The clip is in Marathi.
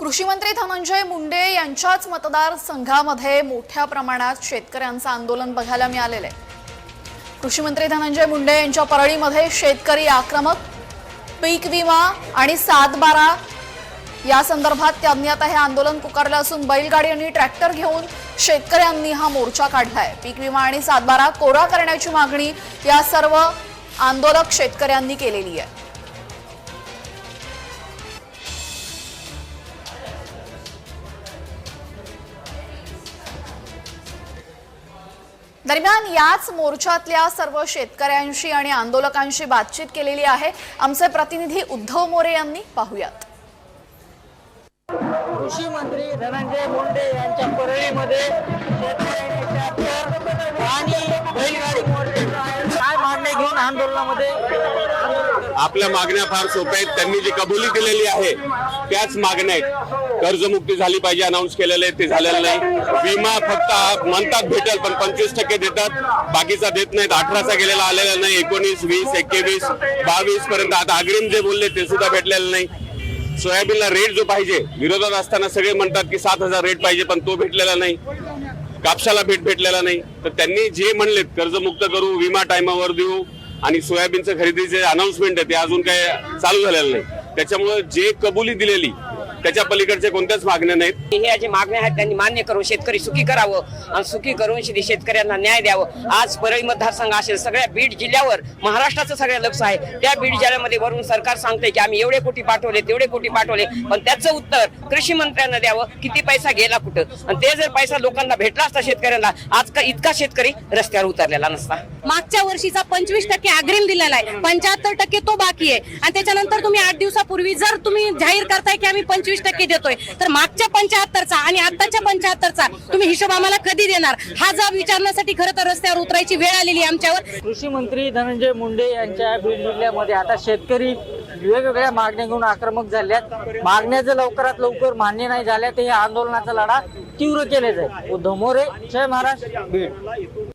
कृषीमंत्री धनंजय मुंडे यांच्याच मतदारसंघामध्ये मोठ्या प्रमाणात शेतकऱ्यांचं आंदोलन बघायला मिळालेलं आहे. कृषीमंत्री धनंजय मुंडे यांच्या परळीमध्ये शेतकरी आक्रमक पीक विमा आणि सात बारा या संदर्भात त्यांनी आता हे आंदोलन पुकारलं असून बैलगाडी आणि ट्रॅक्टर घेऊन शेतकऱ्यांनी हा मोर्चा काढलाय. पीक विमा आणि सातबारा कोरा करण्याची मागणी या सर्व आंदोलक शेतकऱ्यांनी केलेली आहे. दरम्यान याच मोर्चातल्या सर्व शेतकऱ्यांशी आणि आंदोलकांशी बातचीत केलेली आहे. आमचे प्रतिनिधी उद्धव मोरे यांनी पाहुयात. कृषी मंत्री धनंजय मुंडे यांच्या परळीमध्ये आणि बैलगाडी काय मागणी घेऊन आंदोलनामध्ये आपल्या मागण्या फार सोप्या आहेत. त्यांनी जी कबुली दिलेली आहे त्याच मागण्या आहेत. कर्जमुक्ती झाली पाहिजे अनाऊन्स केलेलं आहे ते झालेलं नाही. विमा फक्त म्हणतात भेटेल पण पंचवीस टक्के देतात. बाकीचा देत नाहीत. अठराचा गेलेला आलेला नाही. एकोणीस वीस एकवीस बावीस पर्यंत. आता अग्रिम जे बोलले ते सुद्धा भेटलेलं नाही. सोयाबीनला रेट जो पाहिजे विरोधात असताना सगळे म्हणतात की सात हजार रेट पाहिजे पण तो भेटलेला नाही. कापसाला भेट भेटलेला नाही. तर त्यांनी जे म्हणलेत कर्जमुक्त करू विमा टायमावर देऊ आणि सोयाबीनचं खरेदीचे अनाउन्समेंट आहे ते अजून काय चालू झालेलं नाही. त्याच्यामुळे जे कबुली दिलेली त्याच्या पलीकडच्या कोणत्याच मागण्या नाहीत. हे जे मागण्या आहेत त्यांनी मान्य करून शेतकरी सुखी करावं आणि सुखी करून शेती- शेतकऱ्यांना न्याय द्यावं. आज परळी मतदारसंघ असेल सगळ्या बीड जिल्ह्यावर महाराष्ट्राचं सगळं लक्ष आहे. त्या बीड जिल्ह्यामध्ये वरून सरकार सांगते की आम्ही एवढे कोटी पाठवले तेवढे कोटी पाठवले पण त्याचं उत्तर कृषी मंत्र्यांना द्यावं किती पैसा गेला कुठं? आणि ते जर पैसा लोकांना भेटला असता शेतकऱ्यांना आज का इतका शेतकरी रस्त्यावर उतरलेला नसता. मागच्या वर्षीचा पंचवीस टक्के अग्रिम दिलेला आहे. पंच्याहत्तर टक्के तो बाकी आहे. आणि त्याच्यानंतर तुम्ही आठ दिवसापूर्वी जर तुम्ही जाहीर करताय की आम्ही पंचवीस टक्के देतोय. तर मागच्या पंच्याहत्तरचा आणि आताच्या पंच्याहत्तरचा तुम्ही हिशोब आम्हाला कधी देणार? हा जाब विचारण्यासाठी खरं तर रस्त्यावर उतरायची वेळ आलेली आमच्यावर. कृषी मंत्री धनंजय मुंडे यांच्या बीड जिल्ह्यामध्ये आता शेतकरी वेगवेगळ्या मागण्या घेऊन आक्रमक झाल्यात मागण्या जर लवकरात लवकर मान्य नाही झाल्या तर या आंदोलनाचा लढा तीव्र केले जाईल उद्धव मोरे जय महाराष्ट्र. बीड